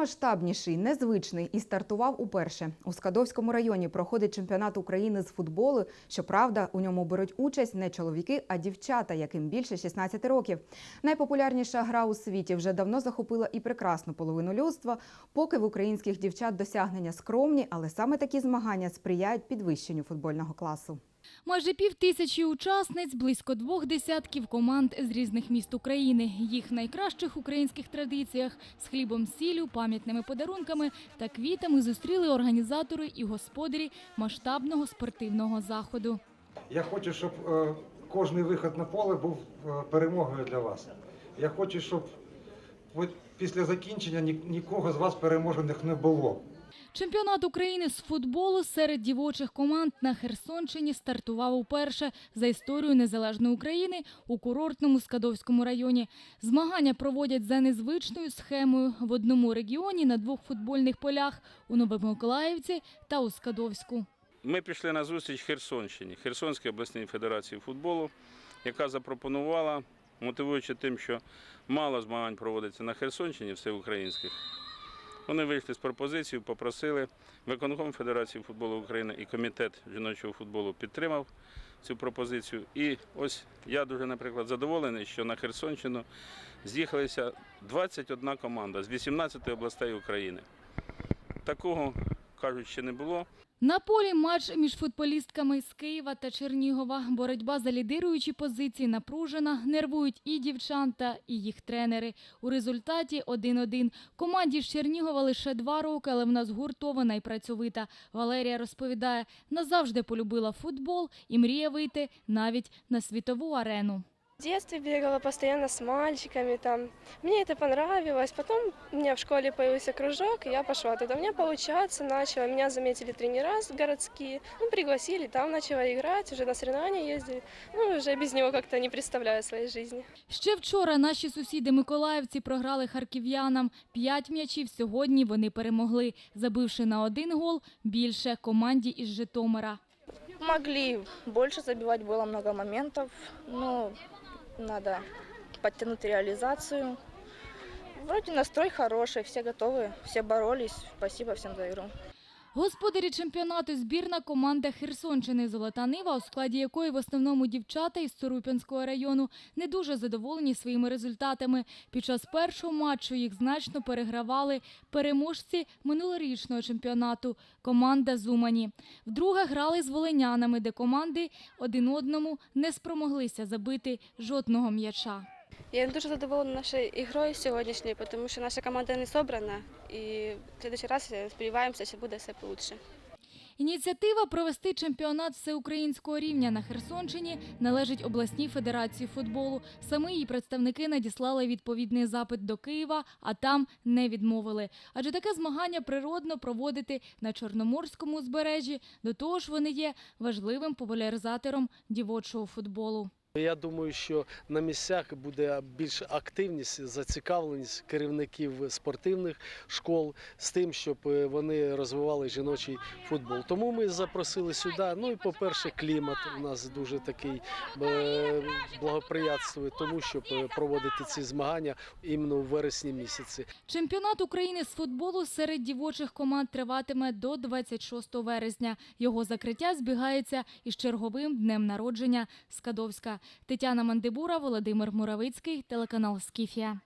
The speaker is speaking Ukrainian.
Наймасштабніший, незвичний і стартував уперше. У Скадовському районі проходить чемпіонат України з футболу. Щоправда, у ньому беруть участь не чоловіки, а дівчата, яким більше 16 років. Найпопулярніша гра у світі вже давно захопила і прекрасну половину людства. Поки в українських дівчат досягнення скромні, але саме такі змагання сприяють підвищенню футбольного класу. Майже пів тисячі учасниць, близько двох десятків команд з різних міст України. Їх в найкращих українських традиціях з хлібом, сіллю, пам'ятними подарунками та квітами зустріли організатори і господарі масштабного спортивного заходу. Я хочу, щоб е, кожний виход на поле був е, перемогою для вас. Я хочу, щоб після закінчення нікого з вас переможених не було. Чемпіонат України з футболу серед дівочих команд на Херсонщині стартував уперше за історію незалежної України у курортному Скадовському районі. Змагання проводять за незвичною схемою в одному регіоні на двох футбольних полях у Новомиколаївці та у Скадовську. Ми пішли на зустріч Херсонщині, Херсонській обласній федерації футболу, яка запропонувала, мотивуючи тим, що мало змагань проводиться на Херсонщині, всеукраїнських. Вони вийшли з пропозицією, попросили виконком Федерації футболу України і комітет жіночого футболу підтримав цю пропозицію. І ось я дуже, наприклад, задоволений, що на Херсонщину з'їхалися 21 команда з 18 областей України. Такого, кажуть, ще не було. На полі матч між футболістками з Києва та Чернігова. Боротьба за лідируючі позиції напружена, нервують і дівчата, і їх тренери. У результаті 1-1. Команді з Чернігова лише два роки, але вона згуртована і працьовита. Валерія розповідає, назавжди полюбила футбол і мріє вийти навіть на світову арену. В детстве бегала постоянно с мальчиками, там. мне это понравилось. Потом у меня в школе появился кружок, и я пошла туда. У меня получаться начало, меня заметили тренера городские, ну, пригласили, там начала играть, уже на соревнования ездили. Ну, уже без него как-то не представляю своей жизни. Ще вчора наші сусіди Миколаївці програли харків'янам. П'ять м'ячів сьогодні вони перемогли, забивши на один гол більше команді із Житомира. Могли больше забивать, было много моментов, но надо подтянуть реализацию. Вроде настрой хороший, все готовы, все боролись. Спасибо всем за игру. Господарі чемпіонату збірна команда Херсонщини Золота Нива, у складі якої в основному дівчата із Цурупянського району не дуже задоволені своїми результатами. Під час першого матчу їх значно перегравали переможці минулорічного чемпіонату команда Зумані. Вдруге грали з волинянами, де команди один одному не спромоглися забити жодного м'яча. Я дуже задоволена нашою ігрою сьогоднішньою, тому що наша команда не собрана. І в следующий раз сподіваємося, що буде все лучше. Ініціатива провести чемпіонат всеукраїнського рівня на Херсонщині належить обласній федерації футболу. Саме її представники надіслали відповідний запит до Києва, а там не відмовили. Адже таке змагання природно проводити на Чорноморському узбережжі. До того ж, вони є важливим популяризатором дівочого футболу. Я думаю, що на місцях буде більш активність, зацікавленість керівників спортивних школ з тим, щоб е, вони розвивали жіночий футбол. Тому ми запросили сюди. Ну і по-перше, клімат у нас дуже такий е, благоприятствує тому, щоб е, проводити ці змагання іменно у вересні місяці. Чемпіонат України з футболу серед дівочих команд триватиме до 26 вересня. Його закриття збігається із черговим днем народження Скадовська. Тетяна Мандибура, Володимир Муравицький, телеканал Скіфія.